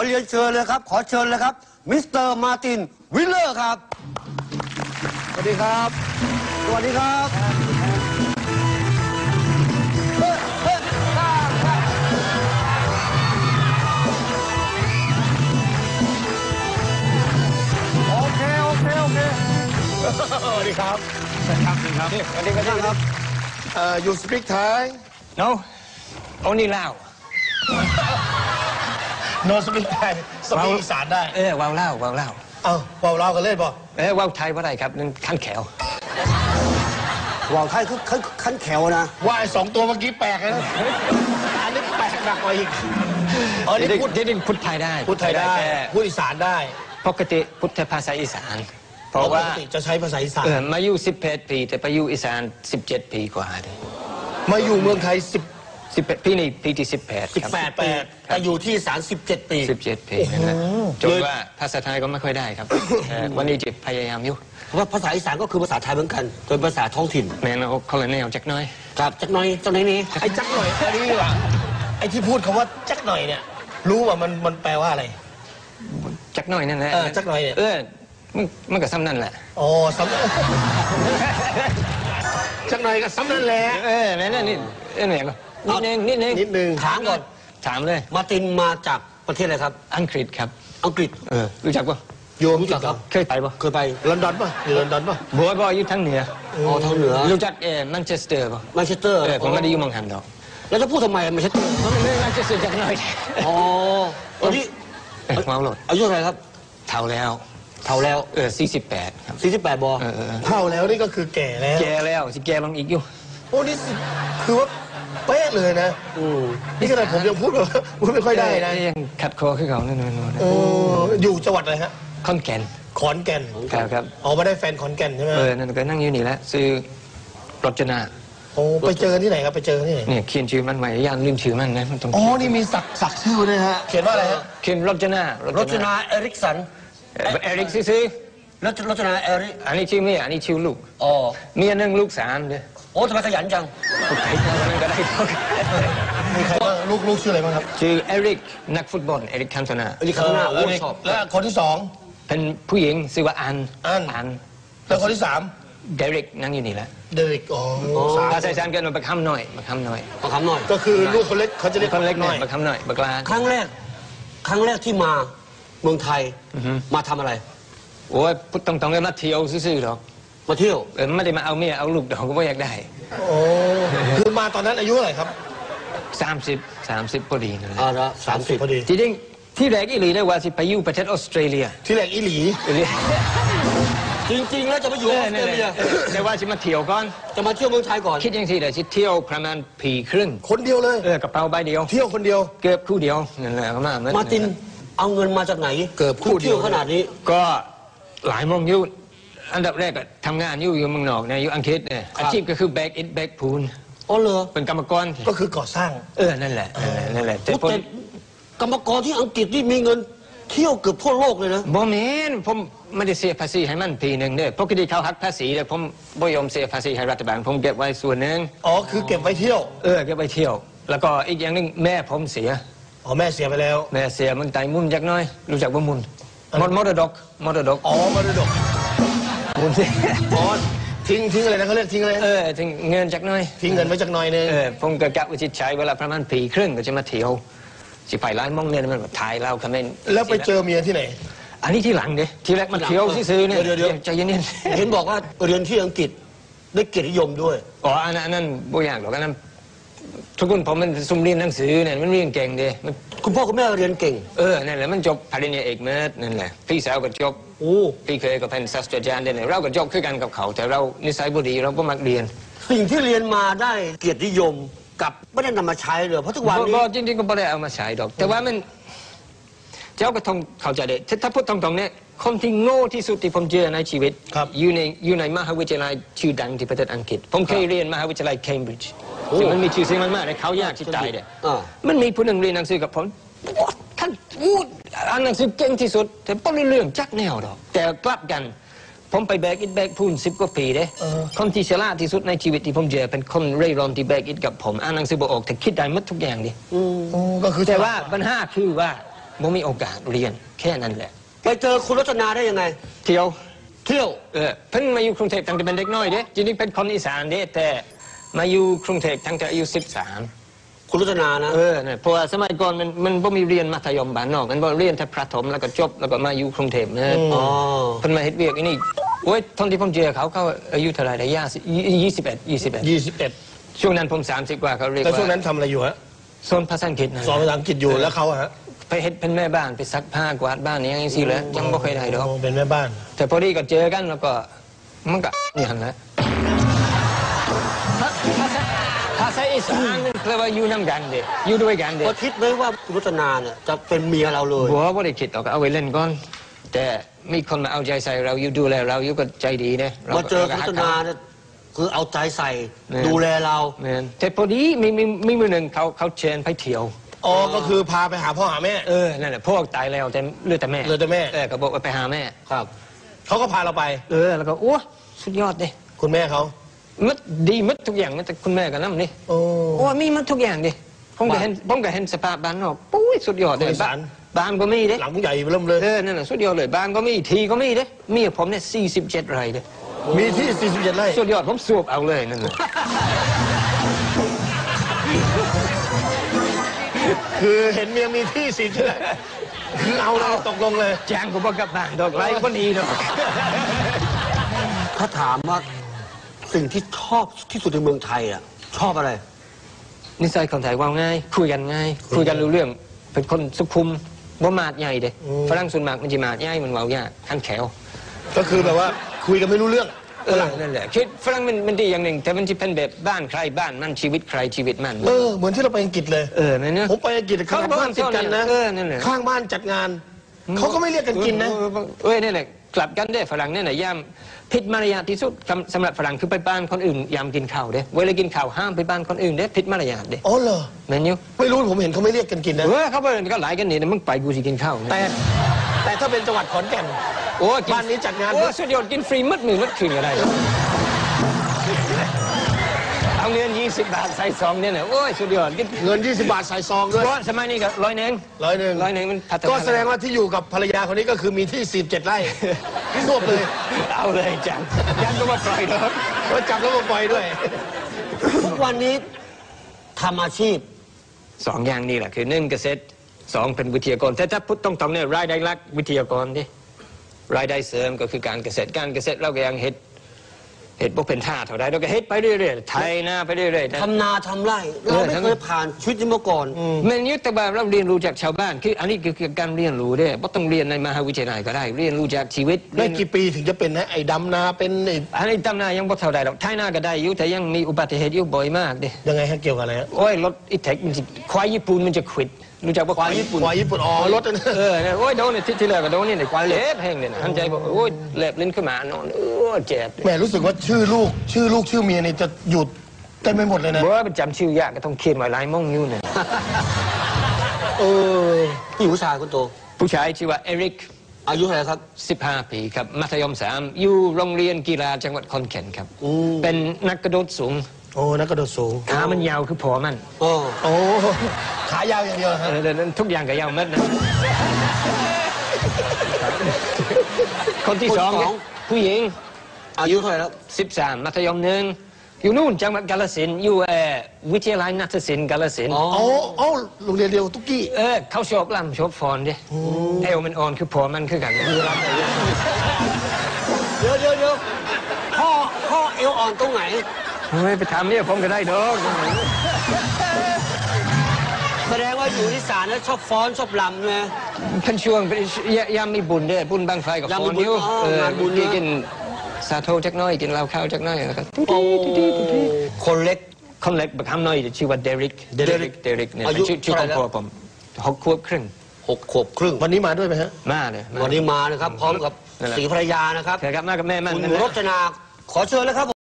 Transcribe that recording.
อเรียนเชิญเลยครับ ขอเชิญเลยครับ มิสเตอร์มาร์ตินวิลเลอร์ครับ สวัสดีครับ สวัสดีครับเฮ้ยเฮ้ยโอเคโอเคโอเคสวัสดีครับครับครับ สวัสดีครับครับเอ่อ you speak Thai No, only Lao. no speak Thai สปีกอีสานได้ เออว้าวเล่าว้าวเล่าเอ้าเบาเรากันเล่นป่ะเออว้าวไทยว่าไรครับนั่นขั้นแขวว่าวไทยคือขั้นขั้นแขวนะว่าไอ้สองตัวเมื่อกี้แปลกเลยนะอันนี้แปลกหนักกว่าอีกอ๋อนี่พูดเดี๋ยวนี้พูดไทยได้พูดไทยได้แค่พูดอีสานได้ ปกติพุทธภาษาอีสานเพราะปว่ากติจะใช้ภาษาอีสานเออมาอยู่18ปี แต่ไปอยู่อีสาน17ปีกว่าเลยมาอยู่เมืองไทย 10 18ปีนี่ปีที่18ครับ 18ปีแต่อยู่ที่อีสาน17ปี17ปีนั่นแหละจนว่าภาษาไทยก็ไม่ค่อยได้ครับเออวันนี้จะพยายามอยู่เพราะว่าภาษาอีสานก็คือภาษาไทยเหมือนกันเป็นภาษาท้องถิ่น แม่นเอาคอลเนลจักหน้อย ครับจักหน้อยจักหน้อยนี้ไอ้จักหน่อยอันนี้ดีกว่าไอ้ที่พูดคำว่าจักหน่อยเนี่ย รู้ว่ามันมันแปลว่าอะไร จักหน้อยนั่นแหละเออจักหน่อยเนี่ย เออมันมันก็ซ้ำนั่นแหละอ๋อสำจักหน่อยก็ซ้ำนั่นแหละ เออแม่นั่นนี่เออเนี่ยก็ นิดนึงนิดนึงนิดนึงถามก่อน ถามเลย มาร์ตินมาจากประเทศอะไรครับ อังกฤษครับ อังกฤษเออรู้จักปะโยมรู้จักครับ เคยไปปะเคยไปลอนดอนป่ะอยู่ลอนดอนป่ะบัวบอยอยู่ทางเหนืออ๋อทางเหนือรู้จักเออแมนเชสเตอร์ปะแมนเชสเตอร์เออผมไม่ได้อยู่เมืองหันดอกแล้วจะพูดทำไมแมนเชสเตอร์มันไม่แมนเชสเตอร์จักหน่อยอ๋อตอนนี้เออเมาโหลดอายุเท่าไหร่ครับเท่าแล้วเท่าแล้วเออ48ครับ48บอเออเออเออเท่าแล้วนี่ก็คือแก่แล้ว แกแล้วสิแกลงอีกอยู่โอ้นี่สิคือว่า เป๊ะเลยนะอืมนี่ขนาดผมยังพูดแบบพูดไม่ค่อยได้นะเออยังขัดคอขึ้นเขานั่นนั่นนั่นเอออยู่จังหวัดอะไรฮะคอนแก่นขอนแก่นครับครับออกมาได้แฟนขอนแก่นใช่ไหมเออนั่นก็นั่งอยู่นี่แหละซื้อรจนาโอ้ไปเจอกันที่ไหนครับไปเจอกันที่ไหนเนี่ยเขียนชื่อมันไว้ย่านลืมชื่อมันนะมันต้องอ๋อนี่มีสักสักชื่อด้วยฮะเขียนว่าอะไรฮะเขียนรจนารจนาเอริกสันเออเอริกซื้อรจรจนาเอริกๆอันนี้ชื่อเมียอันนี้ชื่อลูกอ๋อเมียหนึ่งลูกสามเด้อโอ้ทำไมขยันจังใครจะมัน ก็ได้เท่ากันมีใครบ้างลูกลูกชื่ออะไรบ้างครับชื่อเอริกนักฟุตบอลเอริกคันโตนาเอริกข้างหน้าโอ้เออชอบแล้วคนที่สองเป็นผู้หญิงชื่อว่าอันอันอันแล้วคนที่สามเดริกนั่งอยู่นี่แหละเดริกอ๋อสามภาษาอีสานกันมาบักคำหน่อยบักคำหน่อยมาคำหน่อย ก็คือลูกคนเล็กเขาจะเรียกคนเล็กหหน่น่ออยยบักคำหน่อยบักลาครั้งแรก ครั้งแรกที่มาเมืองไทยมาทำอะไรโอ้ยพูดตรงๆเลยมาเที่ยวซื่อๆหรอกมาเที่ยวเออไม่ได้มาเอาเมียเอาลูกดอกก็ไม่อยากได้ โอ้คือมาตอนนั้นอายุเท่าไหร่ครับ30 30พอดีนั่นแหละอ่าละสามสิบพอดีจริงๆที่แรกอีหลีได้ว่าสิไปอยู่ประเทศออสเตรเลียที่แรกอีหลี อีหลีจริง ๆ แล้วจะมาอยู่ออสเตรเลียแต่ว่าสิมาเที่ยวก่อน จะมาเที่ยวเมืองไทยก่อน คิดยังสิเดี๋ยวสิเที่ยวประมาณปีครึ่งคนเดียวเลย เออกระเป๋าใบเดียว เที่ยวคนเดียว เกือบคู่เดียวนั่นแหละก็มาเหอนมาร์ตินเอาเงินมาจากไหนเกือบคู่เดียวเที่ยวขนาดนี้ ก็หลายโมงอยุ่ อันดับแรกก็ทำงานอยู่อยู่เมืองนอกเนี่ยอยู่อังกฤษเนี่ยอาชีพก็คือแบกอิฐแบกปูนอ๋อเหรอเป็นกรรมกรก็คือก่อสร้างเออนั่นแหละนั่นแหละนั่นแหละแต่แต่ผมกรรมกรที่อังกฤษนี่มีเงินเที่ยวเกือบทั่วโลกเลยนะบ่แม่นผมไม่ได้เสียภาษีให้มันปีหนึ่งเด้อปกติเขาหักภาษีแต่ผมบ่ยอมเสียภาษีให้รัฐบาลผมเก็บไว้ส่วนหนึ่งอ๋อคือเก็บไว้เที่ยว เออเก็บไว้เที่ยว แล้วก็อีกอย่างหนึงแม่ผมเสีย อ๋อแม่เสียไปแล้ว แม่เสียมันตายมุ่นจักหน้อย รู้จักว่ามุนมดมรดกมรดก อ๋อมรดก มุนสิอ๋อทิ้งทิ้งอะไรนะเขาเรียกทิ้งอะไรเออถึงเงินจักหน้อยทิ้งเงินไว้จากหน่อยนึงเออผมก็กะว่าจะใช้เวลาประมาณปีครึ่งก็จะมาเที่ยวสิไปร้านมองเนี่ยมันแบบถ่ายเราคอมเมนต์แล้วไปเจอเมียที่ไหน อันนี้ที่หลังเด้ทีแรกมาเที่ยวซื้อๆเนี่ยเดี๋ยวเดี๋ยว ใจเย็นเห็นบอกว่าเรียนที่อังกฤษได้เกียรตินิยมด้วยๆอ๋ออันนั้นอันนั้นบ่อยากหรอกอันนั้นทุกคนผมมันซุ่มเรียนหนังสือเนี่ยมันเรียนเก่งเด้มันคุณพ่อคุณแม่เรียนเก่ง เออนั่นแหละมันจบปริญญาเอกมานั่นแหละพี่สาวก็จบโอ้ พี่เคยก็เป็นศาสตราจารย์เนี่ยเราก็จบคือกันกับเขา แต่เรานิสัยบ่ดีเราก็มักเรียน สิ่งที่เรียนมาได้เกียรตินิยมกับไม่ได้นำมาใช้เลยเพราะทุกวันนี้ก็จริงๆก็ไม่ได้เอามาใช้ดอก แต่ว่ามัน เจ้าก็ต้องเข้าใจได้ถ้าถ้าพูดตรงๆเนี่ยคนที่โง่ที่สุดที่ผมเจอในชีวิตครับอยู่ในอยู่ในมหาวิทยาลัยชื่อดังที่ประเทศอังกฤษ ผมเคยเรียนมหาวิทยาลัยเคมบริดจ์ซึ่งมันมีชื่อเสียงมากๆในเขายากที่ตายเนี่ยอ่ามันมีผู้หนึ่งเรียนหนังสือกับผม ท่านพูดอ่านหนังสือเก่งที่สุด แต่ป้อนเรื่องจักแนวดอก แต่กลับกัน ผมไปแบกอิฐแบกพูนสิบกว่าปีเด้เออคนที่ฉลาดที่สุดในชีวิตที่ผมเจอเป็นคนเร่ร่อนที่แบกอิฐกับผมอ่านหนังสือบอกออกแต่คิดได้หมดทุกอย่างดิอ๋อก็คือแต่ว่าปัญหาคือว่าบ่มีโอกาสเรียนแค่นั้นแหละ ไปเจอคุณรจนาได้ยังไง เที่ยวเที่ยวเออเพิ่งมาอยู่กรุงเทพตั้งแต่เป็นเด็กน้อยเด้จริงๆเป็นคนอีสานเด้แต่มาอยู่กรุงเทพตั้งแต่อายุ13 คุณรจนานะ เออเนี่ยเพราะว่าสมัยก่อนมันมันบ่มีเรียนมัธยมบ้านนอก มันบ่เรียนแต่ประถมแล้วก็จบแล้วก็มาอยู่กรุงเทพเนี่ยอ๋อเพิ่นมาเฮ็ดเวียกอันนี้โอ้ยตอนที่ผมเจอเขาเขาอายุเท่าไหร่ได้ย่ายี่สิบเอ็ดยี่สิบเอ็ดยี่สิบเอ็ดช่วงนั้นผมสามสิบกว่าเขาเรียกแล้วว่าช่วงนั้นทำอะไรอยู่ฮะสอนภาษาอังกฤษนะสอนภาษาอังกฤษอยู่แล้วเขาอะฮะไปเฮ็ดเป็นแม่บ้านไปซักผ้ากวาดบ้านนี่ยังสิเลยยังบ่เคยได้ดอกโเป็นแม่บ้าน แต่พอดีก็เจอกันแล้วก็มันก็นี่หันแหละ ภาษาอีสานนั่นแปลว่าอยู่นำกันเด้อยู่ด้วยกันเด้ก็คิดไหมว่าคุณรจนาเนี่ยจะเป็นเมียเราเลยบัวบ่ได้คิดหรอกเอาไว้เล่นก่อน แต่มีคนมาเอาใจใส่เราอยู่ดูแลเราอยู่ก็ใจดีนะมาเจอก็คุณรหัจกนาเนี่ยคือเอาใจใส่ดูแลเราแต่พอดีมีมีมีมือหนึ่งเขาเขาเชิญไปเที่ยวอ๋อก็คือพาไปหาพ่อหาแม่เออนั่นแหละพวกตายแล้วแต่เหลือแต่แม่เหลือแต่แม่เออก็บอกว่าไปหาแม่ครับเขาก็พาเราไป เออแล้วก็โอ้สุดยอดเลยคุณแม่เขา มัดดีมัดทุกอย่างมัดแต่คุณแม่กับน้ำนี่โอ้ โอ้มีมัดทุกอย่างดิผมก็บ้านเห็นผมก็เห็นสภาพบ้านนอกปุ้ยสุดยอดเลยคนอีสาน บ้านก็มีเด้หลังผู้ใหญ่เริ่มเลย เออนั่นแหละสุดยอดเลยบ้านก็มีทีก็มีเด้เมียผมเนี่ยสี่สิบเจ็ดไร่เด้มีที่ 47 ไร่สุดยอดผมสูบเอาเลยนั่นแหละคือเห็นเมียมีที่สิใช่ไหมคือเอาเลยตกลงเลยจ้างก็บอกกลับบ้านดอกไม้ก็ดีดอกถ้าถามว่า สิ่งที่ชอบที่สุดในเมืองไทยอะชอบอะไร นิสัยคนไทยว่าง่าย คุยกันง่าย คุยกันรู้เรื่อง เป็นคนสุขุมบ่มาดใหญ่เด้อืมฝรั่งส่วนมากมันจะมาดใหญ่มันเว้ายากขันแขวก็คือแบบว่าคุยกันไม่รู้เรื่องเออนั่นแหละคือฝรั่งมันมันดีอย่างหนึ่ง แต่มันจะเป็นแบบบ้านใครบ้านมันชีวิตใครชีวิตมัน เออเหมือนที่เราไปอังกฤษเลยเออนั่นเนอะผมไปอังกฤษขนาดบ้านติดกันนะเออนั่นแหละข้างบ้านจัดงานเขาก็ไม่เรียกกันกินนะเออเอ้ยนี่นแหละกลับกันได้ฝรั่งเนี่ยนะย่าม ผิดมารยาทที่สุดสำสำหรับฝรั่งคือไปบ้านคนอื่นยามกินข้าวเด้เวลากินข้าวห้ามไปบ้านคนอื่นเด้ผิดมารยาทเด้อ๋อเหรอแม่นอยู่ไม่รู้ผมเห็นเขาไม่เรียกกันกินนะ เออเขาไปก็หลายกันนี่นะมึงไปกูสิกินข้าวนะแต่แต่ถ้าเป็นจังหวัดขอนแก่น โอ้ยกิบ้านนี้จัดงาน โอ้ยสุดยอดกินฟรีมัดมือมัดคืนก็ได้ เอาเงิน20 บาทใส่ซองเนี่ยนะโอ้ยสุดยอดกินเงิน 20 บาทใส่ซองด้วยเพราะสมัยนี้ก็ร้อยหนึ่งร้อยหนึ่งร้อยหนึ่งมันพัฒนาก็แสดงว่าที่อยู่กับภรรยาคนนี้ก็คือมีที่ 47 ไร่รวบเลย เอาเลยจังยังก็มาปล่อยดอกก็จับแล้วก็ปล่อยด้วย ทุกวันนี้ทำอาชีพสองอย่างนี้แหละคือหนึ่งเกษตรสองเป็นวิทยากรแต่ถ้าพูดตรงๆเนี่ยรายได้หลักวิทยากรดิรายได้เสริมก็คือการเกษตรการเกษตรเราก็ยังเห็ด เห็ดพวกเป็นท่าเท่าไรเราก็เห็ดไปเรื่อยๆไทยนาไปเรื่อยๆนะทำนาทำไร่เราไม่เคยผ่านชีวิตนี้มาก่อนมันยุทธบาเราเรียนรู้จากชาวบ้านคืออันนี้คือการเรียนรู้เด้ไม่ต้องเรียนในมหาวิทยาลัยก็ได้ เรียนรู้จากชีวิตได้เรียนกี่ปีถึงจะเป็นนะไอ้ดำนาเป็นไอ้อันนี้ตำนายังบ่เท่าใดหรอกไทยนาก็ได้อยู่แต่ยังมีอุบัติเหตุอยู่บ่อยมากเด้ยังไงฮะเกี่ยวกับอะไรฮะโอ้ยรถอีแท็กมันจะควายญี่ปุ่นมันจะขวิด รู้จักว่าควายญี่ปุ่นควายญี่ปุ่นอ๋อรถนะเออเนี่ยโอ้ยโดนเนี่ยที่ที่แรกก็โดนนี่เนี่ยควายเล็บแห้งเลยนะหันใจบอกโอ้ยเล็บลิ้นขึ้นมานอนเออเจ็บแหม่รู้สึกว่าชื่อลูกชื่อลูกชื่อเมียนี่จะหยุดเต็มไปหมดเลยนะบอกว่าจำชื่อยากก็ต้องเขียนไว้ลายมงอยู่เนี่ยเออพี่ผู้ชายคนโตผู้ชายชื่อว่าเอริกอายุเท่าไหร่ครับ 15 ปีครับ มัธยมสามอยู่โรงเรียนกีฬาจังหวัดขอนแก่นครับอืมเป็นนักกระโดดสูง โอ้นักกระโดดสูงขามันยาวคือพอมันโอ้โอ้ขายาวอย่างเดียวเอฮะอเดี๋ยวนั้นทุกอย่างก็ยาวหมัดนะ คนที่สองเนี่ยผู้หญิงอายุเท่าไหร่แล้ว13มัธยมหนึ่งอยู่นู่นจังหวัดกาฬสินธุ์อยู่เอ่อวิทยาลัยนาฏศิลป์กาฬสินธุ์อ๋อโอ้โอ้โรงเรียนเดียวตุ๊กกี้เออเขาชอบลำชอบฟอนดิเอวมันอ่อนคือผัวมันคือกันเดี๋ยวเดี๋ยวเดี๋ยวพ่อพ่อเอวอ่อนตรงไหน เฮ้ยไปทำเนี่ยผมก็ได้ดอกแสดงว่าอยู่ที่ศาลแล้วชอบฟ้อนชอบลำไงเป็นช่วงเป็นยยามมีบุญเด้อบุญบางไฟกับยามฟมีอนบุญอยู่อ๋อเอองานบุญกินนะกินสาโทจักหน้อยกินเหล้าข้าวจักหน้อยแล้วก็ตุ๊ดโอ้ตุ๊ดตุ๊ดตุ๊ดตุ๊ดคนเล็กคนเล็กบักคำน้อยชื่อว่าเดริกเดริกเดริกเนี่ยอายุชื่อชื่อขเท่าองไหร่แล้วพ่อผมหกขวบครึ่งหกขวบครึ่งวันนี้มาด้วยไหมฮะมาเลยมาวันนี้มานะครับพร้อมกับนั่นแหละสีภรรยานะครับใช่ครับมากับแม่มันคุณนั่นแหละรจนาขอเชิญเลยครับ